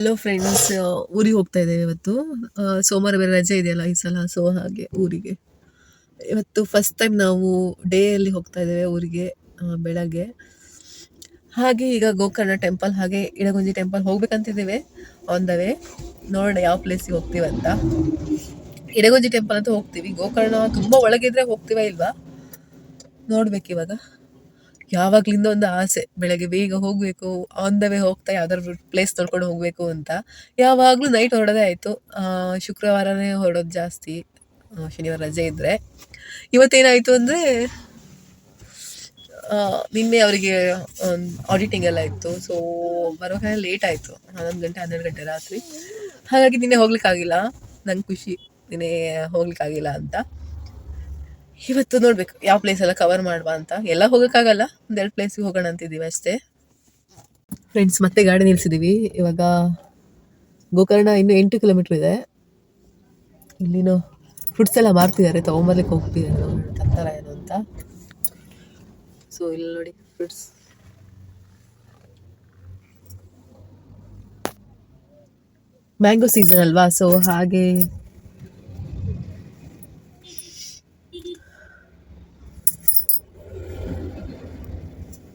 Hello friends ಊರಿಗೆ ಹೋಗ್ತಾ ಇದ್ದೇವೆ ಇವತ್ತು. ಸೋಮವಾರ ಬೇರೆ ರಜೆ ಇದೆಯಲ್ಲ ಈ ಸಲ ಸೊ ಹಾಗೆ ಊರಿಗೆ. ಇವತ್ತು ಫಸ್ಟ್ ಟೈಮ್ ನಾವು ಡೇ ಅಲ್ಲಿ ಹೋಗ್ತಾ ಇದ್ದೇವೆ ಊರಿಗೆ ಬೆಳಗ್ಗೆ. ಹಾಗೆ ಈಗ ಗೋಕರ್ಣ ಟೆಂಪಲ್ ಹಾಗೆ ಇಡಗುಂಜಿ ಟೆಂಪಲ್ ಹೋಗ್ಬೇಕಂತಿದ್ದೇವೆ ಆನ್ ದ ವೇ ನೋಡೋಣ ಯಾವ ಪ್ಲೇಸಿಗೆ ಹೋಗ್ತೀವಿ ಅಂತ. ಇಡಗುಂಜಿ ಟೆಂಪಲ್ ಅಂತ ಹೋಗ್ತೀವಿ. ಗೋಕರ್ಣ ತುಂಬ ಒಳಗಿದ್ರೆ ಹೋಗ್ತೀವ ಇಲ್ವಾ? ನೋಡ್ಬೇಕು ಇವಾಗ. ಯಾವಾಗ್ಲಿಂದ ಒಂದು ಆಸೆ, ಬೆಳಗ್ಗೆ ಬೇಗ ಹೋಗ್ಬೇಕು ಆನ್ ದ ವೇ ಹೋಗ್ತಾ ಯಾವ್ದಾದ್ರು ಪ್ಲೇಸ್ ನೋಡ್ಕೊಂಡು ಹೋಗ್ಬೇಕು ಅಂತ. ಯಾವಾಗಲೂ ನೈಟ್ ಹೊರಡೋದೇ ಆಯಿತು. ಶುಕ್ರವಾರನೇ ಹೊರಡೋದು ಜಾಸ್ತಿ. ಶನಿವಾರ ರಜೆ ಇದ್ರೆ. ಇವತ್ತೇನಾಯ್ತು ಅಂದ್ರೆ ನಿನ್ನೆ ಅವರಿಗೆ ಆಡಿಟಿಂಗ್ ಎಲ್ಲ ಇತ್ತು. ಸೊ ಬರೋಕೆ ಲೇಟ್ ಆಯಿತು. ಹನ್ನೊಂದು ಗಂಟೆ, ಹನ್ನೆರಡು ಗಂಟೆ ರಾತ್ರಿ. ಹಾಗಾಗಿ ನಿನ್ನೆ ಹೋಗ್ಲಿಕ್ಕಾಗಿಲ್ಲ. ನಂಗೆ ಖುಷಿ. ನಿನ್ನೆ ಹೋಗ್ಲಿಕ್ಕಾಗಿಲ್ಲ ಅಂತ. ಇವತ್ತು ನೋಡ್ಬೇಕು, ಯಾವ ಪ್ಲೇಸ್ ಎಲ್ಲ ಕವರ್ ಮಾಡುವ ಅಂತ. ಎಲ್ಲ ಹೋಗೋಕ್ಕಾಗಲ್ಲ? ಒಂದೆರಡು ಪ್ಲೇಸಿಗೆ ಹೋಗೋಣ ಅಂತಿದ್ದೀವಿ ಅಷ್ಟೇ. ಫ್ರೆಂಡ್ಸ್ ಮತ್ತೆ ಗಾಡಿ ನಿಲ್ಸಿದೀವಿ. ಇವಾಗ ಗೋಕರ್ಣ ಇನ್ನು ಎಂಟು ಕಿಲೋಮೀಟ್ರ್ ಇದೆ. ಇಲ್ಲಿನೂ ಫುಡ್ಸ್ ಎಲ್ಲ ಮಾರ್ತಿದ್ದಾರೆ, ತಗೊಂಬರ್ಲಿಕ್ಕೆ ಹೋಗ್ತಿದ್ದಾರೆ ತರ್ತಾರ ಏನು ಅಂತ. ಸೊ ಇಲ್ಲಿ ನೋಡಿ ಫುಡ್ಸ್ ಮ್ಯಾಂಗೋ ಸೀಸನ್ ಅಲ್ವಾ? ಸೊ ಹಾಗೆ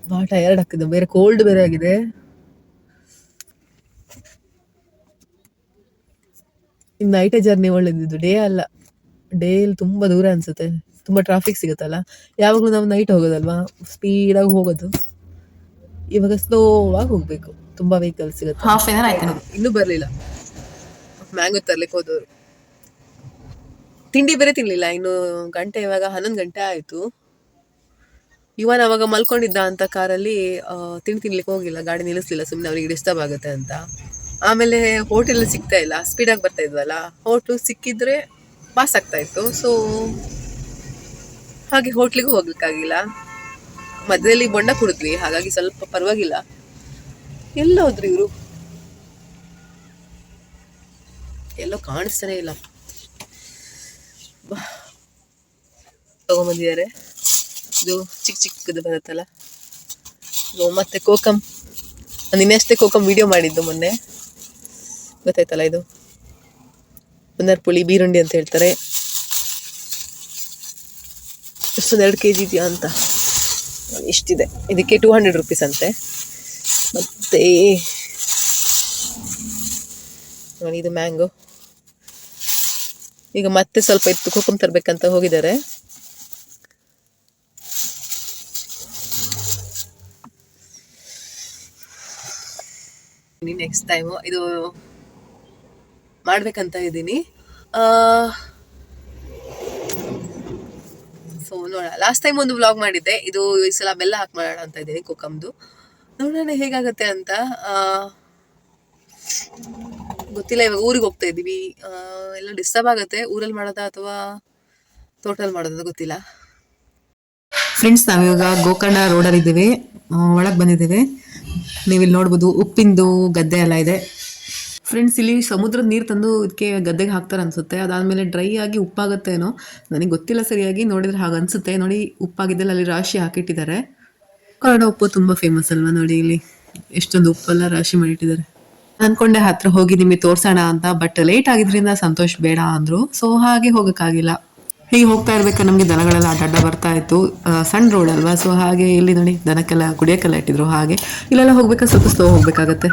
ಭಾಳ ಟಯರ್ಡ್ ಆಗ್ತಿದೆ ಬೇರೆ ಕೋಲ್ಡ್ ಬೇರೆ ಆಗಿದೆ. ಇನ್ನು ನೈಟೇ ಜರ್ನಿ ಒಳ್ಳೇದಿದ್ದು. ಡೇ ಅಲ್ಲ. ಡೇ ಅಲ್ಲಿ ತುಂಬ ದೂರ ಅನ್ಸುತ್ತೆ. ತುಂಬ ಟ್ರಾಫಿಕ್ ಸಿಗುತ್ತಲ್ಲ. ಯಾವಾಗಲೂ ನಾವು ನೈಟ್ ಹೋಗೋದಲ್ವಾ? ಸ್ಪೀಡಾಗಿ ಹೋಗೋದು. ಇವಾಗ ಸ್ಲೋ ಆಗಿ ಹೋಗ್ಬೇಕು. ತುಂಬಾ ವೆಹಿಕಲ್ ಸಿಗುತ್ತೆ. ಹಾಫ್ ಬರ್ಲಿಲ್ಲ ಇನ್ನೂ ಬರಲಿಲ್ಲ. ಮ್ಯಾಂಗೋ ತರ್ಲಿಕ್ಕೆ ಹೋದವರು. ತಿಂಡಿ ಬೇರೆ ತಿನ್ಲಿಲ್ಲ. ಇನ್ನು ಗಂಟೆ ಇವಾಗ ಹನ್ನೊಂದು ಗಂಟೆ ಆಯಿತು. ಇವನ್ ಅವಾಗ ಮಲ್ಕೊಂಡಿದ್ದ ಅಂತ ಕಾರಲ್ಲಿ ತಿಂಡಿ ತಿನ್ಲಿಕ್ಕೆ ಹೋಗಿಲ್ಲ, ಗಾಡಿ ನಿಲ್ಲಿಸ್ಲಿಲ್ಲ ಸುಮ್ಮನೆ ಅವರಿಗೆ ಡಿಸ್ಟರ್ಬ್ ಆಗುತ್ತೆ ಅಂತ. ಆಮೇಲೆ ಹೋಟೆಲ್ ಸಿಗ್ತಾ ಇಲ್ಲ ಸ್ಪೀಡಾಗಿ ಬರ್ತಾ ಇದ್ವಲ್ಲ ಹೋಟ್ಲು ಸಿಕ್ಕಿದ್ರೆ ಪಾಸ್ ಆಗ್ತಾ ಇತ್ತು. ಸೊ ಹಾಗೆ ಹೋಟ್ಲಿಗೂ ಹೋಗ್ಲಿಕ್ಕಾಗಿಲ್ಲ. ಮಧ್ಯದಲ್ಲಿ ಬೊಂಡ ಕುಡಿದ್ವಿ, ಹಾಗಾಗಿ ಸ್ವಲ್ಪ ಪರವಾಗಿಲ್ಲ. ಎಲ್ಲ ಹೋದ್ರಿ ಇವರು? ಎಲ್ಲೋ ಕಾಣಿಸ್ತಾನೆ ಇಲ್ಲ. ತಗೊಂಬಂದಿದ್ದಾರೆ. ಇದು ಚಿಕ್ಕ ಚಿಕ್ಕದು ಬರುತ್ತಲ್ಲ? ಮತ್ತೆ ಕೋಕಮ್ ನಿನ್ನೆಷ್ಟೇ ಕೋಕಮ್ ವಿಡಿಯೋ ಮಾಡಿದ್ದು ಮೊನ್ನೆ. ಗೊತ್ತಾಯ್ತಲ್ಲ ಇದು? ಬಂದರ್ ಪುಳಿ ಬೀರುಂಡಿ ಅಂತ ಹೇಳ್ತಾರೆ. ಎರಡು ಕೆ ಜಿ ಇದೆಯಾ ಅಂತ? ಇಷ್ಟಿದೆ ಇದಕ್ಕೆ ಟೂ ಹಂಡ್ರೆಡ್ ರುಪೀಸ್ ಅಂತೆ. ಮತ್ತೆ ನೋಡಿ ಇದು ಮ್ಯಾಂಗೋ ಈಗ ಮತ್ತೆ ಸ್ವಲ್ಪ ಇತ್ತು ಕೋಕಮ್ ತರಬೇಕಂತ ಹೋಗಿದ್ದಾರೆ. ನೆಕ್ಸ್ಟ್ ಟೈಮು ಇದು ಮಾಡ್ಬೇಕಂತ ಇದ್ದೀನಿ. ಸೊ ನೋಡೋಣ. ಲಾಸ್ಟ್ ಟೈಮ್ ಒಂದು ವ್ಲಾಗ್ ಮಾಡಿದ್ದೆ. ಇದು ಈ ಸಲ ಬೆಲ್ಲ ಹಾಕಿ ಮಾಡೋಣ ಅಂತ ಇದ್ದೀನಿ ಕುಕ್ಕಮ್ದು ನೋಡೋಣ ಹೇಗಾಗುತ್ತೆ ಅಂತ. ಗೊತ್ತಿಲ್ಲ, ಇವಾಗ ಊರಿಗೆ ಹೋಗ್ತಾ ಇದ್ದೀವಿ. ಎಲ್ಲ ಡಿಸ್ಟರ್ಬ್ ಆಗುತ್ತೆ. ಊರಲ್ಲಿ ಮಾಡೋದಾ ಅಥವಾ ತೋಟದಲ್ಲಿ ಮಾಡೋದಾ ಗೊತ್ತಿಲ್ಲ. ಫ್ರೆಂಡ್ಸ್ ನಾವಿವಾಗ ಗೋಕರ್ಣ ರೋಡಲ್ಲಿ ಇದ್ದೀವಿ. ಒಳಗೆ ಬಂದಿದ್ದೇವೆ. ನೀವಿಲ್ಲಿ ನೋಡ್ಬೋದು ಉಪ್ಪಿಂದು ಗದ್ದೆ ಎಲ್ಲ ಇದೆ. ಫ್ರೆಂಡ್ಸ್ ಇಲ್ಲಿ ಸಮುದ್ರದ ನೀರು ತಂದು ಇದಕ್ಕೆ ಗದ್ದೆಗೆ ಹಾಕ್ತಾರೆ ಅನ್ಸುತ್ತೆ. ಅದಾದಮೇಲೆ ಡ್ರೈ ಆಗಿ ಉಪ್ಪಾಗುತ್ತೆ ಏನೋ, ನನಗೆ ಗೊತ್ತಿಲ್ಲ ಸರಿಯಾಗಿ, ನೋಡಿದ್ರೆ ಹಾಗೆ ಅನ್ಸುತ್ತೆ. ನೋಡಿ, ಉಪ್ಪಾಗಿದ್ದಲ್ಲಿ ಅಲ್ಲಿ ರಾಶಿ ಹಾಕಿಟ್ಟಿದ್ದಾರೆ. ಕನ್ನಡ ಉಪ್ಪು ತುಂಬ ಫೇಮಸ್ ಅಲ್ವಾ ನೋಡಿ ಇಲ್ಲಿ. ಎಷ್ಟೊಂದು ಉಪ್ಪೆಲ್ಲ ರಾಶಿ ಮಾಡಿಟ್ಟಿದ್ದಾರೆ. ಅನ್ಕೊಂಡೆ ಹತ್ರ ಹೋಗಿ ನಿಮಗೆ ತೋರ್ಸೋಣ ಅಂತ ಬಟ್ ಲೇಟ್ ಆಗಿದ್ರಿಂದ ಸಂತೋಷ್ ಬೇಡ ಅಂದ್ರು. ಸೊ ಹಾಗೆ ಹೋಗಕ್ಕಾಗಿಲ್ಲ. ಹೀಗೆ ಹೋಗ್ತಾ ಇರ್ಬೇಕು? ನಮಗೆ ದನಗಳೆಲ್ಲ ಅಡ್ಡ ಬರ್ತಾ ಇತ್ತು. ಸಣ್ಣ ರೋಡ್ ಅಲ್ವಾ? ಸೊ ಹಾಗೆ ಇಲ್ಲಿ ನೋಡಿ ದನಕ್ಕೆಲ್ಲ ಕುಡಿಯೋಕ್ಕೆಲ್ಲ ಇಟ್ಟಿದ್ರು ಹಾಗೆ. ಇಲ್ಲೆಲ್ಲ ಹೋಗ್ಬೇಕಾ? ಸ್ವಲ್ಪ ಸ್ಲೋ ಹೋಗ್ಬೇಕಾಗತ್ತೆ.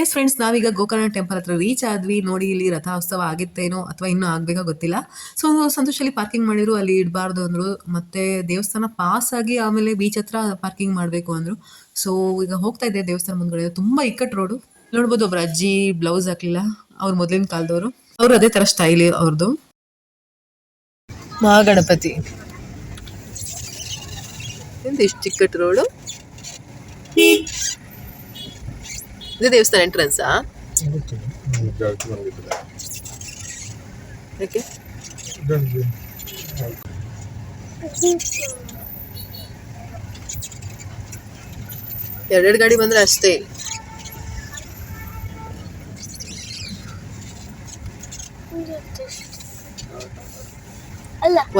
ಎಸ್ ಫ್ರೆಂಡ್ಸ್ ನಾವೀಗ ಗೋಕರ್ಣ ಟೆಂಪಲ್ ಹತ್ರ ರೀಚ್ ಆದ್ವಿ. ನೋಡಿ ಇಲ್ಲಿ ರಥೋತ್ಸವ ಆಗಿತ್ತೇನೋ ಅಥವಾ ಇನ್ನೂ ಆಗಬೇಕಾ ಗೊತ್ತಿಲ್ಲ. ಸೊ ಸಂತೋಷಲ್ಲಿ ಪಾರ್ಕಿಂಗ್ ಮಾಡಿದ್ರು. ಅಲ್ಲಿ ಇಡಬಾರ್ದು ಅಂದ್ರು. ಮತ್ತೆ ದೇವಸ್ಥಾನ ಪಾಸ್ ಆಗಿ ಆಮೇಲೆ ಬೀಚ್ ಹತ್ರ ಪಾರ್ಕಿಂಗ್ ಮಾಡಬೇಕು ಅಂದ್ರು. ಸೊ ಈಗ ಹೋಗ್ತಾ ಇದ್ದೆ ದೇವಸ್ಥಾನ ಮುಂದ್ಗಡೆ. ತುಂಬಾ ಇಕ್ಕಟ್ಟು ರೋಡು ನೋಡ್ಬೋದು ಒಬ್ರು ಅಜ್ಜಿ ಬ್ಲೌಸ್ ಹಾಕ್ಲಿಲ್ಲ. ಅವ್ರು ಮೊದಲಿನ ಕಾಲದವರು. ಅವ್ರ ಅದೇ ತರ ಸ್ಟೈಲ್ ಅವ್ರದ್ದು ಮಹಾಗಣಪತಿ. ಇಷ್ಟು ಚಿಕ್ಕಟ್ಟು ರೋಡು ಇದು ದೇವಸ್ಥಾನ ಎಂಟ್ರೆನ್ಸಾ ಓಕೆ ಎರಡೆರಡು ಗಾಡಿ ಬಂದ್ರೆ ಅಷ್ಟೇ.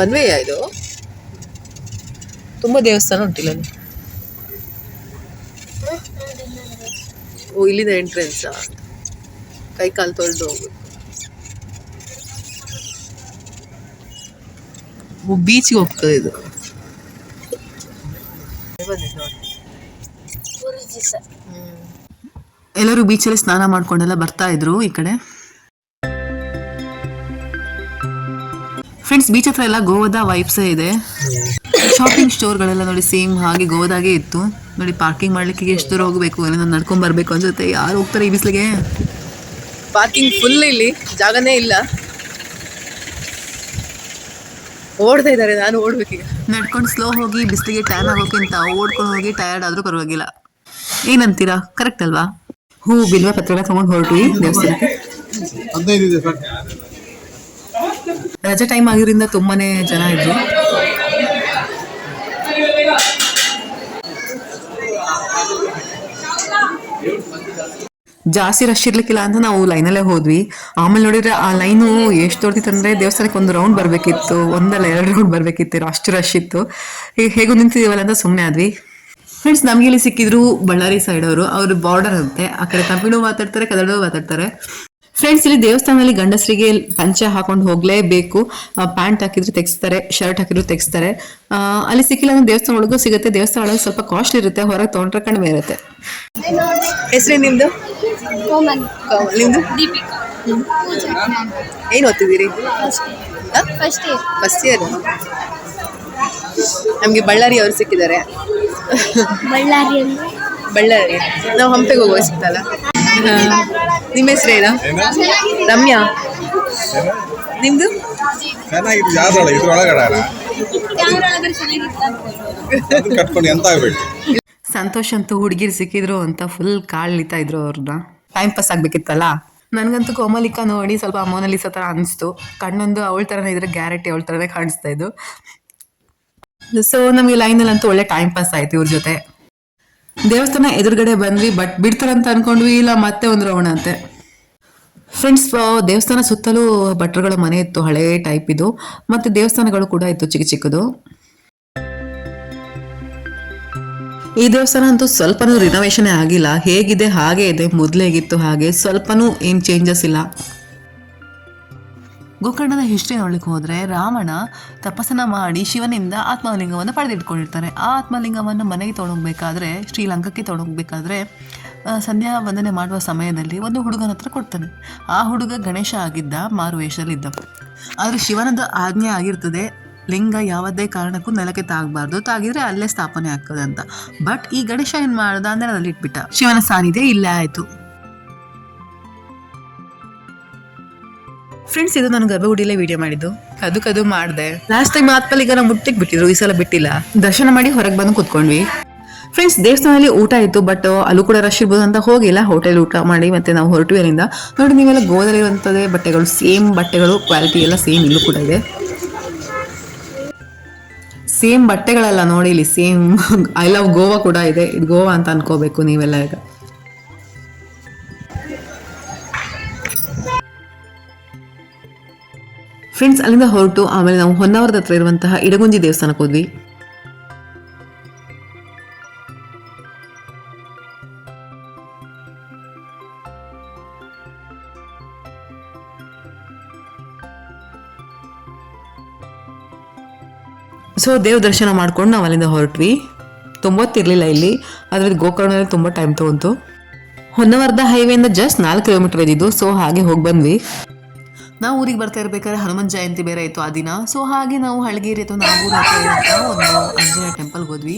ಒನ್ ವೇ ಇದು? ತುಂಬಾ ದೇವಸ್ಥಾನ ಉಂಟಿಲ್ಲ ಓ ಇಲ್ಲಿಂದ ಎಂಟ್ರೆನ್ಸ್ ಕೈ ಕಾಲು ತೊಳೆದು ಹೋಗು ಬೀಚ್ಗೆ ಹೋಗ್ತದೆ ಇದು. ಎಲ್ಲರೂ ಬೀಚಲ್ಲಿ ಸ್ನಾನ ಮಾಡ್ಕೊಂಡೆಲ್ಲ ಬರ್ತಾ ಇದ್ರು ಈ ಕಡೆ? ಫ್ರೆಂಡ್ಸ್ ಬೀಚ್ ಹತ್ರ ಎಲ್ಲ ಗೋವಾದ ವೈಬ್ಸೇ ಇದೆ. ಶಾಪಿಂಗ್ ಸ್ಟೋರ್ ಗಳೆಲ್ಲ ನೋಡಿ ಸೇಮ್ ಹಾಗೆ ಗೋವಾದಾಗೆ ಇತ್ತು. ನೋಡಿ ಪಾರ್ಕಿಂಗ್ ಮಾಡ್ಲಿಕ್ಕೆ ಎಷ್ಟು ದೂರ ಹೋಗಬೇಕು ನಾನು ನಡ್ಕೊಂಡ್ ಬರ್ಬೇಕು ಅನ್ಸುತ್ತೆ. ಯಾರು ಹೋಗ್ತಾರೆ ಈ ಬಿಸಿಲಿಗೆ? ಪಾರ್ಕಿಂಗ್ ಫುಲ್ ಇಲ್ಲಿ ಜಾಗನೇ ಇಲ್ಲ. ಓಡ್ತಾ ಇದ್ದಾರೆ ನಾನು ಓಡ್ಬೇಕೀಗ. ನಡ್ಕೊಂಡು ಸ್ಲೋ ಹೋಗಿ ಬಿಸಿಲಿಗೆ ಟ್ಯಾನ್ ಆಗೋಕ್ಕಿಂತ ಓಡ್ಕೊಂಡು ಹೋಗಿ ಟಯರ್ಡ್ ಆದ್ರೂ ಪರವಾಗಿಲ್ಲ. ಏನಂತೀರಾ? ಕರೆಕ್ಟ್ ಅಲ್ವಾ? ಹೂ ಬಿಲ್ವ ಪತ್ರ ತಗೊಂಡು ಹೊರಟ್ವಿ. ದೇವಸ್ಥಾನಕ್ಕೆ ರಜೆ ಟೈಮ್ ಆಗಿರೋದ್ರಿಂದ ತುಂಬಾನೇ ಜನ ಇದ್ರು. ಜಾಸ್ತಿ ರಶ್ ಇರ್ಲಿಕ್ಕಿಲ್ಲ ಅಂತ ನಾವು ಲೈನಲ್ಲೇ ಹೋದ್ವಿ. ಆಮೇಲೆ ನೋಡಿದ್ರೆ ಆ ಲೈನು ಎಷ್ಟು ಅಂದ್ರೆ ದೇವಸ್ಥಾನಕ್ಕೆ ಒಂದು ರೌಂಡ್ ಬರಬೇಕಿತ್ತು, ಒಂದಲ್ಲ ಎರಡು ರೌಂಡ್ ಬರಬೇಕಿತ್ತು, ಅಷ್ಟು ರಶ್ ಇತ್ತು. ಹೇಗೂ ನಿಂತಿದ್ದೀವಲ್ಲ ಅಂತ ಸುಮ್ಮನೆ ಆದ್ವಿ. ಫ್ರೆಂಡ್ಸ್ ನಮ್ಗೆ ಇಲ್ಲಿ ಸಿಕ್ಕಿದ್ರು ಬಳ್ಳಾರಿ ಸೈಡ್ ಅವರು. ಅವರು ಬಾರ್ಡರ್ ಅಂತೆ. ಆ ಕಡೆ ತಮಿಳು ಮಾತಾಡ್ತಾರೆ, ಕನ್ನಡವೂ ಮಾತಾಡ್ತಾರೆ. ಫ್ರೆಂಡ್ಸ್ ಇಲ್ಲಿ ದೇವಸ್ಥಾನದಲ್ಲಿ ಗಂಡಸರಿಗೆ ಪಂಚ ಹಾಕೊಂಡು ಹೋಗ್ಲೇಬೇಕು. ಪ್ಯಾಂಟ್ ಹಾಕಿದ್ರೆ ತೆಗಿಸ್ತಾರೆ ಶರ್ಟ್ ಹಾಕಿದ್ರು ತೆಗಿಸ್ತಾರೆ. ಅಲ್ಲಿ ಸಿಕ್ಕಿಲ್ಲ ಅಂದ್ರೆ ದೇವಸ್ಥಾನ ಒಳಗೂ ಸಿಗುತ್ತೆ. ದೇವಸ್ಥಾನ ಒಳಗೆ ಸ್ವಲ್ಪ ಕಾಸ್ಟ್ಲಿ ಇರುತ್ತೆ ಹೊರಗೆ ತೊಗೊಂಡ್ರೆ ಕಡಿಮೆ ಇರುತ್ತೆ. ಹೆಸರು ನಿಮ್ದು? ಏನು ಓದ್ತಿದ್ದೀರಿ? ಫಸ್ಟ್ ಇಯರ್ ನಮಗೆ ಬಳ್ಳಾರಿ ಅವರು ಸಿಕ್ಕಿದ್ದಾರೆ. ಬಳ್ಳಾರಿ. ನಾವು ಹಂಪೆಗೆ ಹೋಗುವ ಸಿಕ್ತಲ್ಲ? ನಿಮ್ಮ ಹೆಸರೇನಾ ರಮ್ಯಾ. ನಿಮ್ದು? ಚೆನ್ನಾಗಿತ್ತು. ಯಾವ್ದೊಳ ಇದ್ರೊಳಗಡೆ ಕಟ್ಕೊಂಡು ಎಂತ ಆಗ್ಬೇಕು? ಸಂತೋಷ್ ಅಂತೂ ಹುಡುಗಿರು ಸಿಕ್ಕಿದ್ರು ಅಂತ ಫುಲ್ ಕಾಳ್ಲಿತಾ ಇದ್ರು ಅವ್ರನ್ನ ಟೈಮ್ ಪಾಸ್ ಆಗ್ಬೇಕಿತ್ತಲ್ಲ? ನನಗಂತೂ ಕೋಮಲಿಕಾ ನೋಡಿ ಸ್ವಲ್ಪ ಮೋನಲಿಸಾ ತರ ಅನಿಸ್ತು. ಕಣ್ಣೊಂದು ಅವಳ ಥರನೇ ಇದ್ರೆ ಗ್ಯಾರಂಟಿ ಅವಳ ತರನೇ ಕಾಣಿಸ್ತಾ ಇದ್ದು. ಸೊ ನಮಗೆ ಲೈನಲ್ಲಿ ಅಂತೂ ಒಳ್ಳೆ ಟೈಮ್ ಪಾಸ್ ಆಯ್ತು ಇವ್ರ ಜೊತೆ. ದೇವಸ್ಥಾನ ಎದುರುಗಡೆ ಬಂದ್ವಿ ಬಟ್ ಬಿಡ್ತಾರಂತ ಅನ್ಕೊಂಡ್ವಿ, ಇಲ್ಲ ಮತ್ತೆ ಒಂದು ರೌಂಡ್ ಅಂತೆ. ಫ್ರೆಂಡ್ಸ್ ದೇವಸ್ಥಾನ ಸುತ್ತಲೂ ಭಟ್ರುಗಳ ಮನೆ ಇತ್ತು, ಹಳೆ ಟೈಪ್ ಇದು. ಮತ್ತೆ ದೇವಸ್ಥಾನಗಳು ಕೂಡ ಇತ್ತು, ಚಿಕ್ಕ ಚಿಕ್ಕದು. ಈ ದೇವಸ್ಥಾನ ಅಂತೂ ಸ್ವಲ್ಪನೂ ರಿನೋವೇಷನ್ ಆಗಿಲ್ಲ. ಹೇಗಿದೆ, ಹಾಗೆ ಇದೆ ಮೊದ್ಲೇಗಿತ್ತು ಹಾಗೆ ಸ್ವಲ್ಪನೂ ಏನು ಚೇಂಜಸ್ ಇಲ್ಲ. ಗೋಕರ್ಣದ ಹಿಸ್ಟ್ರಿ ನೋಡ್ಲಿಕ್ಕೆ ಹೋದ್ರೆ ರಾವಣ ತಪಸ್ಸನ್ನ ಮಾಡಿ ಶಿವನಿಂದ ಆತ್ಮಲಿಂಗವನ್ನು ಪಡೆದಿಟ್ಕೊಂಡಿರ್ತಾರೆ. ಆ ಆತ್ಮಲಿಂಗವನ್ನು ಮನೆಗೆ ತೊಗೊಂಡೋಗ್ಬೇಕಾದ್ರೆ, ಶ್ರೀಲಂಕಕ್ಕೆ ತೊಗೊಂಡೋಗ್ಬೇಕಾದ್ರೆ ಸಂಧ್ಯಾ ವಂದನೆ ಮಾಡುವ ಸಮಯದಲ್ಲಿ ಒಂದು ಹುಡುಗನ ಹತ್ರ ಕೊಡ್ತಾನೆ. ಆ ಹುಡುಗ ಗಣೇಶ ಆಗಿದ್ದ ಮಾರುವೇಷದಲ್ಲಿದ್ದ ಆದರೆ ಶಿವನದ ಆಜ್ಞೆ ಆಗಿರ್ತದೆ, ಲಿಂಗ ಯಾವುದೇ ಕಾರಣಕ್ಕೂ ನೆಲಕ್ಕೆ ತಾಗಬಾರ್ದು, ತಾಗಿದ್ರೆ ಅಲ್ಲೇ ಸ್ಥಾಪನೆ ಆಗ್ತದೆ ಅಂತ. ಬಟ್ ಈ ಗಣೇಶ ಏನು ಮಾಡ್ದ? ಅಂದರೆ ಅದರಲ್ಲಿ ಇಟ್ಬಿಟ್ಟ ಶಿವನ ಸಾನಿಧ್ಯ ಇಲ್ಲೇ ಆಯ್ತು. ಫ್ರೆಂಡ್ಸ್ ಇದು ನಾನು ಗರ್ಭಗುಡಿಲೇ ವಿಡಿಯೋ ಮಾಡಿದ್ದು. ಅದು ಕದು ಮಾಡಿದೆ. ಲಾಸ್ಟ್ ಟೈಮ್ ಆದ್ಮೇಲೆ ಈಗ ನಾವು ಮುಟ್ಟಿಗೆ ಬಿಟ್ಟಿದ್ರು, ಈ ಸಲ ಬಿಟ್ಟಿಲ್ಲ. ದರ್ಶನ ಮಾಡಿ ಹೊರಗೆ ಬಂದು ಕುತ್ಕೊಂಡ್ವಿ. ಫ್ರೆಂಡ್ಸ್ ದೇವಸ್ಥಾನದಲ್ಲಿ ಊಟ ಇತ್ತು ಬಟ್ ಅಲ್ಲೂ ಕೂಡ ರಶ್ ಇರ್ಬೋದು ಅಂತ ಹೋಗಿಲ್ಲ. ಹೋಟೆಲ್ ಊಟ ಮಾಡಿ ಮತ್ತೆ ನಾವು ಹೊರಟು ಅಲ್ಲಿಂದ. ನೋಡಿ, ನೀವೆಲ್ಲ ಗೋದಲ್ಲಿರುವಂಥದ್ದೇ ಬಟ್ಟೆಗಳು ಸೇಮ್ ಬಟ್ಟೆಗಳು ಕ್ವಾಲಿಟಿ ಎಲ್ಲ ಸೇಮ್ ಇಲ್ಲೂ ಕೂಡ ಇದೆ. ಸೇಮ್ ಬಟ್ಟೆಗಳಲ್ಲ ನೋಡಿ ಇಲ್ಲಿ ಸೇಮ್ ಐ ಲವ್ ಗೋವಾ ಕೂಡ ಇದೆ. ಇದು ಗೋವಾ ಅಂತ ಅನ್ಕೋಬೇಕು ನೀವೆಲ್ಲ ಈಗ. ಫ್ರೆಂಡ್ಸ್ ಅಲ್ಲಿಂದ ಹೊರಟು ಆಮೇಲೆ ನಾವು ಹೊನ್ನಾವರದ ಹತ್ರ ಇರುವಂತಹ ಇಡಗುಂಜಿ ದೇವಸ್ಥಾನಕ್ಕೆ ಹೋದ್ವಿ. ಸೊ ದೇವ ದರ್ಶನ ಮಾಡ್ಕೊಂಡು ನಾವು ಅಲ್ಲಿಂದ ಹೊರಟ್ವಿ. ತೊಂಬತ್ತಿರಲಿಲ್ಲ ಇಲ್ಲಿ. ಆದರೆ ಗೋಕರ್ಣದಲ್ಲಿ ತುಂಬ ಟೈಮ್ ತೊಗೊಂತು. ಹೊನ್ನವರ್ಧ ಹೈವೇಯಿಂದ ಜಸ್ಟ್ ನಾಲ್ಕು ಕಿಲೋಮೀಟರ್ ಇದ್ದಿದ್ದು ಸೊ ಹಾಗೆ ಹೋಗಿ ಬಂದ್ವಿ. ನಾವು ಊರಿಗೆ ಬರ್ತಾ ಇರ್ಬೇಕಾದ್ರೆ ಹನುಮಂತ ಜಯಂತಿ ಬೇರೆ ಇತ್ತು ಆ ದಿನ. ಸೊ ಹಾಗೆ ನಾವು ಹಳಗೇರಿ ಅಥವಾ ನಾಗೂರು ಅಂತ ಒಂದು ಆಂಜನೇಯ ಟೆಂಪಲ್ಗೆ ಹೋದ್ವಿ.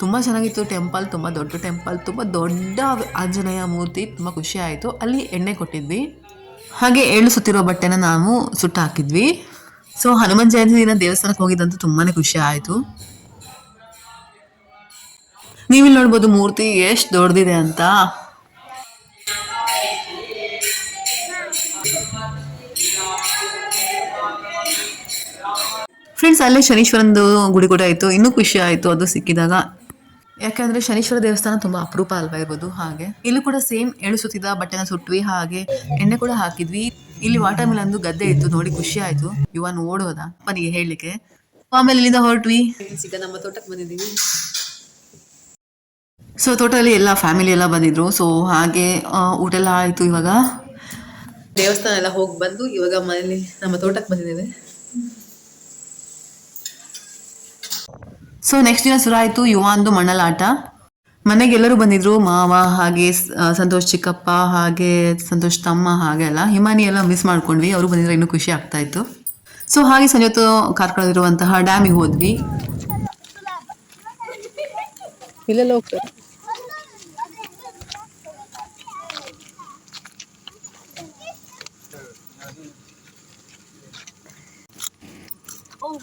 ತುಂಬ ಚೆನ್ನಾಗಿತ್ತು ಟೆಂಪಲ್ ತುಂಬ ದೊಡ್ಡ ಟೆಂಪಲ್ ತುಂಬ ದೊಡ್ಡ ಆಂಜನೇಯ ಮೂರ್ತಿ, ತುಂಬ ಖುಷಿ ಆಯಿತು. ಅಲ್ಲಿ ಎಣ್ಣೆ ಕೊಟ್ಟಿದ್ವಿ. ಹಾಗೆ ಏಳು ಸುತ್ತಿರೋ ಬಟ್ಟೆನ ನಾವು ಸುಟ್ಟು ಹಾಕಿದ್ವಿ ಸೊ ಹನುಮನ್ ಜಯಂತಿ ದಿನ ದೇವಸ್ಥಾನಕ್ಕೆ ಹೋಗಿದ್ದಂತೂ ತುಂಬಾ ಖುಷಿ ಆಯಿತು. ನೀವಿಲ್ಲಿ ನೋಡ್ಬೋದು ಮೂರ್ತಿ ಎಷ್ಟು ದೊಡ್ಡದಿದೆ ಅಂತ. ಫ್ರೆಂಡ್ಸ್ ಅಲ್ಲೇ ಶನೀಶ್ವರಂದು ಗುಡಿ ಕೂಡ ಆಯಿತು ಇನ್ನೂ ಖುಷಿ ಆಯಿತು ಅದು ಸಿಕ್ಕಿದಾಗ. ಯಾಕಂದ್ರೆ ಶನೀಶ್ವರ ದೇವಸ್ಥಾನ ತುಂಬಾ ಅಪರೂಪ ಅಲ್ವಾ ಇರ್ಬೋದು? ಹಾಗೆ. ಇಲ್ಲೂ ಕೂಡ ಸೇಮ್ ಎಳು ಸುತ್ತಿದ ಬಟ್ಟೆನ ಸುಟ್ವಿ ಹಾಗೆ ಎಣ್ಣೆ ಕೂಡ ಹಾಕಿದ್ವಿ. ಇಲ್ಲಿ ವಾಟರ್ ಮಿಲನ್ದು ಗದ್ದೆ ಇತ್ತು. ನೋಡಿ ಖುಷಿ ಆಯ್ತು. ಯುವನ್ ಓಡೋದ ಮನೆಗೆ ಹೇಳಲಿಕ್ಕೆ. ಆಮೇಲೆ ಇಲ್ಲಿಂದ ಹೊರಟ್ವಿ. ಈಗ ನಮ್ಮ ತೋಟಕ್ಕೆ ಬಂದಿದ್ದೀವಿ. ಸೊ ತೋಟದಲ್ಲಿ ಎಲ್ಲ ಫ್ಯಾಮಿಲಿ ಎಲ್ಲ ಬಂದಿದ್ರು. ಸೊ ಹಾಗೆ ಊಟ ಎಲ್ಲ ಆಯಿತು ಇವಾಗ. ದೇವಸ್ಥಾನ ಎಲ್ಲ ಹೋಗಿ ಬಂದು ಇವಾಗ ಮನೇಲಿ ನಮ್ಮ ತೋಟಕ್ಕೆ ಬಂದಿದ್ದೇವೆ. ಸೊ ನೆಕ್ಸ್ಟ್ ದಿನ ಶುರು ಆಯಿತು ಯುವಾಂದು ಮಣ್ಣಲಾಟ. ಮನೆಗೆ ಎಲ್ಲರೂ ಬಂದಿದ್ರು ಮಾವ ಹಾಗೆ ಸಂತೋಷ್ ಚಿಕ್ಕಪ್ಪ ಹಾಗೆ ಸಂತೋಷ್ ತಮ್ಮ ಹಾಗೆ ಎಲ್ಲ. ಹಿಮಾನಿ ಎಲ್ಲ ಮಿಸ್ ಮಾಡ್ಕೊಂಡ್ವಿ ಅವರು ಬಂದಿದ್ರೆ ಇನ್ನೂ ಖುಷಿ ಆಗ್ತಾ ಇತ್ತು. ಸೊ ಹಾಗೆ ಸಂಜೆ ಹೊತ್ತು ಕಾರ್ಕಳದಲ್ಲಿರುವಂತಹ ಡ್ಯಾಮಿಗೆ ಹೋದ್ವಿ. ಇಲ್ಲೆಲ್ಲ ಹೋಗ್ತಾರೆ.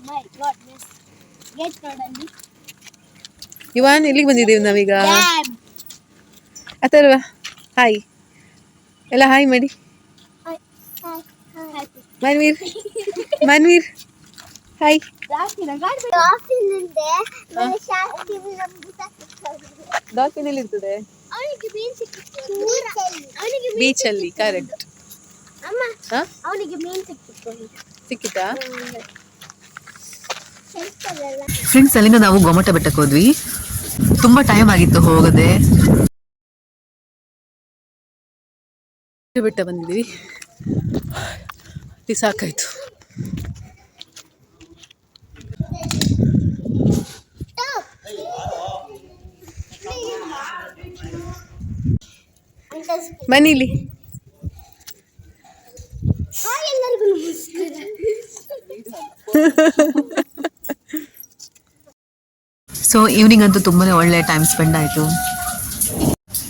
ಮೈ ಗಾಡ್ ಮಿಸ್ ಗೆಟ್ ನೋಡಲ್ಲಿ. ಇವಾನ್ ಇಲ್ಲಿಗೆ ಬಂದಿದ್ದೀವಿ ನಾವೀಗ. ಅಥರ್ವ ಹಾಯ್ ಎಲ್ಲ ಹಾಯ್ ಮಾಡಿ. Hi hi hi Manveer Manveer hi dolphin ಎಲ್ಲಿ ಇರ್ತದೆ. ಅವನಿಗೆ ಮೀನ್ ಸಿಕ್ಕಿತ್ತು. ಅವನಿಗೆ ಮೀನ್ ಬೀಚಲ್ಲಿ ಕರೆಕ್ಟ್ ಅವನಿಗೆ ಮೀನ್ ಸಿಕ್ಕಿತ್ತು. ಸಿಕ್ಕಿತಾ ಸಿಕ್ತದಲ್ಲ ಫ್ರೆಂಡ್ಸ್ ಅಲ್ಲಿಂದ ನಾವು ಗೊಮಟ ಬೆಟ್ಟಕ್ಕೆ ಹೋದ್ವಿ. ತುಂಬಾ ಟೈಮ್ ಆಗಿತ್ತು ಹೋಗದೆ. ಬೆಟ್ಟ ಬಂದಿದ್ವಿ ಇಲ್ಲಿ ಸಾಕಾಯ್ತು. ಬನ್ನಿ ಹಾಯ್ ಎಲ್ಲರಿಗೂ ನಮಸ್ಕಾರ ಸೊ ಈವ್ನಿಂಗ್ ಅಂತೂ ತುಂಬಾ ಒಳ್ಳೆ ಟೈಮ್ ಸ್ಪೆಂಡ್ ಆಯಿತು.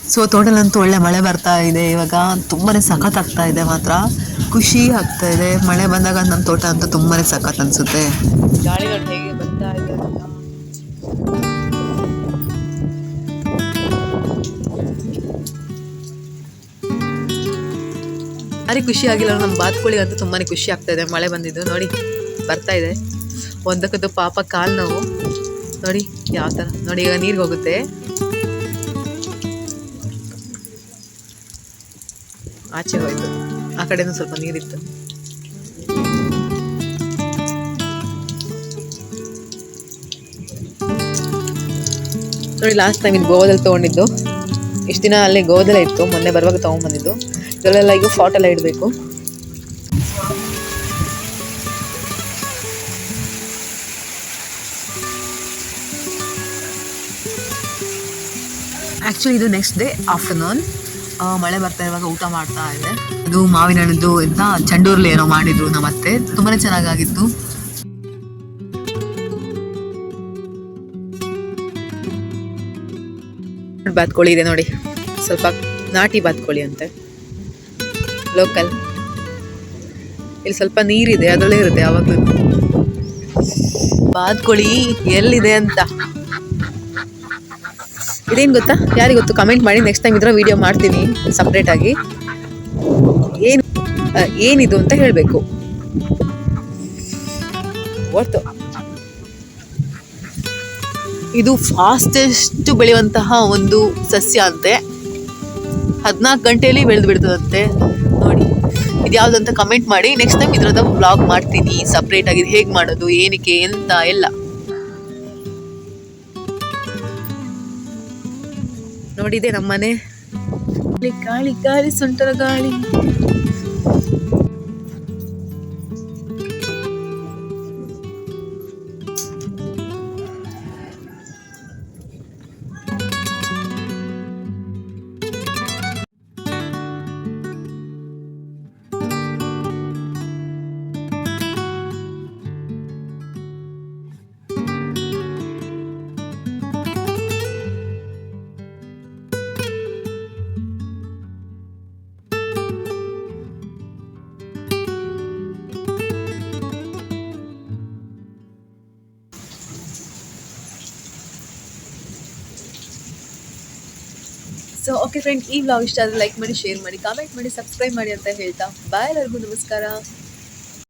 ಸೊ ತೋಟಲ್ಲಂತೂ ಒಳ್ಳೆ ಮಳೆ ಬರ್ತಾ ಇದೆ. ಇವಾಗ ತುಂಬಾ ಸಖತ್ ಆಗ್ತಾ ಇದೆ ಮಾತ್ರ. ಖುಷಿ ಆಗ್ತಾ ಇದೆ. ಮಳೆ ಬಂದಾಗ ನಮ್ಮ ತೋಟ ಅಂತೂ ತುಂಬಾ ಸಖತ್ ಅನ್ಸುತ್ತೆ. ಗಾಳಿಗಳು ಹೇಗೆ ಬರ್ತಾ ಇದೆ. ಭಾರಿ ಖುಷಿ ಆಗಿಲ್ಲ. ನಮ್ಮ ಬಾತ್ಕೋಳಿ ಅಂತೂ ತುಂಬಾ ಖುಷಿ ಆಗ್ತಾ ಇದೆ. ಮಳೆ ಬಂದಿದ್ದು ನೋಡಿ, ಬರ್ತಾ ಇದೆ. ಒಂದಕ್ಕದ್ದು ಪಾಪ ಕಾಲು ನೋವು. ನೋಡಿ, ಯಾವ ಥರ ನೋಡಿ, ಈಗ ನೀರಿಗೆ ಹೋಗುತ್ತೆ. ಆಚೆ ಹೋಯ್ತು. ಆ ಕಡೆನೂ ಸ್ವಲ್ಪ ನೀರಿತ್ತು. ನೋಡಿ ಲಾಸ್ಟ್ ಟೈಮ್ ಇದು ಗೋವಾದಲ್ಲಿ ತೊಗೊಂಡಿದ್ದು. ಇಷ್ಟು ದಿನ ಅಲ್ಲಿ ಗೋವಾದಲ್ಲೇ ಇತ್ತು. ಮೊನ್ನೆ ಬರುವಾಗ ತೊಗೊಂಬಂದಿದ್ದು. ಇದರಲ್ಲೆಲ್ಲ ಈಗ ಫಾಟೆಲ್ಲ ಇಡಬೇಕು. ಇದು ನೆಕ್ಸ್ಟ್ ಡೇ ಆಫ್ಟರ್ನೂನ್ ಮಳೆ ಬರ್ತಾ ಇರುವಾಗ ಊಟ ಮಾಡ್ತಾ ಇದೆ ಅದು ಮಾವಿನ ಹಣ್ಣದ್ದು ಇಂದ ಚಂಡೂರ್ಲಿ ಏನೋ ಮಾಡಿದ್ರು ನಮ್ಮ ಅತ್ತೆ ತುಂಬಾನೇ ಚೆನ್ನಾಗಾಗಿತ್ತು. ಬಾತ್ಕೋಳಿ ಇದೆ ನೋಡಿ. ಸ್ವಲ್ಪ ನಾಟಿ ಬಾತ್ಕೋಳಿ ಅಂತೆ. ಲೋಕಲ್ ಇಲ್ಲಿ ಸ್ವಲ್ಪ ನೀರಿದೆ, ಅದರಲ್ಲೇ ಇರುತ್ತೆ ಯಾವಾಗಲೂ. ಬಾತ್ಕೋಳಿ ಎಲ್ಲಿದೆ ಅಂತ. ಇದೇನು ಗೊತ್ತಾ? ಯಾರಿಗೆ ಗೊತ್ತು? ಕಮೆಂಟ್ ಮಾಡಿ ನೆಕ್ಸ್ಟ್ ಟೈಮ್ ಇದರ ವಿಡಿಯೋ ಮಾಡ್ತೀನಿ ಸಪ್ರೇಟಾಗಿ ಏನು ಏನಿದು ಅಂತ ಹೇಳಬೇಕು. ಒಟ್ಟು ಇದು ಫಾಸ್ಟೆಸ್ಟ್ ಬೆಳೆಯುವಂತಹ ಒಂದು ಸಸ್ಯ ಅಂತೆ. ಹದಿನಾಲ್ಕು ಗಂಟೆಯಲ್ಲಿ ಬೆಳೆದು ಬಿಡ್ತದಂತೆ. ನೋಡಿ, ಇದು ಯಾವ್ದು ಅಂತ ಕಮೆಂಟ್ ಮಾಡಿ ನೆಕ್ಸ್ಟ್ ಟೈಮ್ ಇದ್ರದ ಬ್ಲಾಗ್ ಮಾಡ್ತೀನಿ ಸಪ್ರೇಟಾಗಿ ಆಗಿ ಹೇಗೆ ಮಾಡೋದು, ಏನಕ್ಕೆ, ಎಂತ, ಎಲ್ಲ. ನೋಡಿದೆ ನಮ್ಮನೆ. ಗಾಳಿ ಗಾಳಿ ಸುಂಟರ ಗಾಳಿ. ಓಕೆ ಫ್ರೆಂಡ್ ಈ ವ್ಲಾಗ್ ಇಷ್ಟ ಆದರೆ ಲೈಕ್ ಮಾಡಿ ಶೇರ್ ಮಾಡಿ ಕಾಮೆಂಟ್ ಮಾಡಿ ಸಬ್ಸ್ಕ್ರೈಬ್ ಮಾಡಿ ಅಂತ ಹೇಳ್ತಾ. ಬಾಯ್ ಎಲ್ಲರಿಗೂ, ನಮಸ್ಕಾರ.